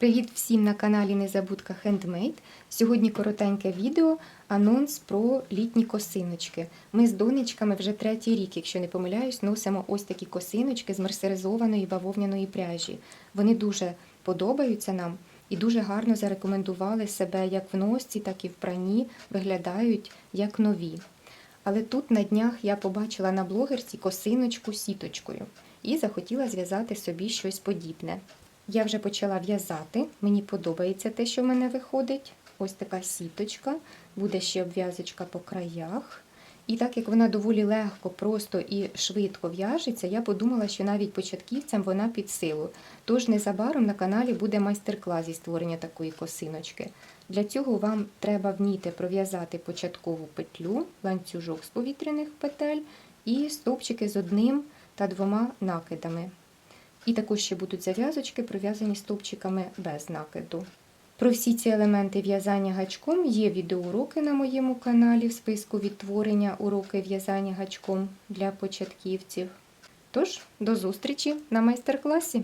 Привіт всім на каналі Незабудка Handmade. Сьогодні коротеньке відео, анонс про літні косиночки. Ми з донечками вже третій рік, якщо не помиляюсь, носимо ось такі косиночки з мерсеризованої бавовняної пряжі. Вони дуже подобаються нам і дуже гарно зарекомендували себе як в носці, так і в пранні, виглядають як нові. Але тут на днях я побачила на блогерці косиночку сіточкою і захотіла зв'язати собі щось подібне. Я вже почала в'язати, мені подобається те, що в мене виходить. Ось така сіточка, буде ще обв'язочка по краях. І так як вона доволі легко, просто і швидко в'яжеться, я подумала, що навіть початківцям вона під силу. Тож незабаром на каналі буде майстер-клас зі створення такої косиночки. Для цього вам треба вміти пров'язати початкову петлю, ланцюжок з повітряних петель і стовпчики з одним та двома накидами. І також ще будуть зав'язочки, пров'язані стовпчиками без накиду. Про всі ці елементи в'язання гачком є відеоуроки на моєму каналі в списку відтворення уроки в'язання гачком для початківців. Тож, до зустрічі на майстер-класі!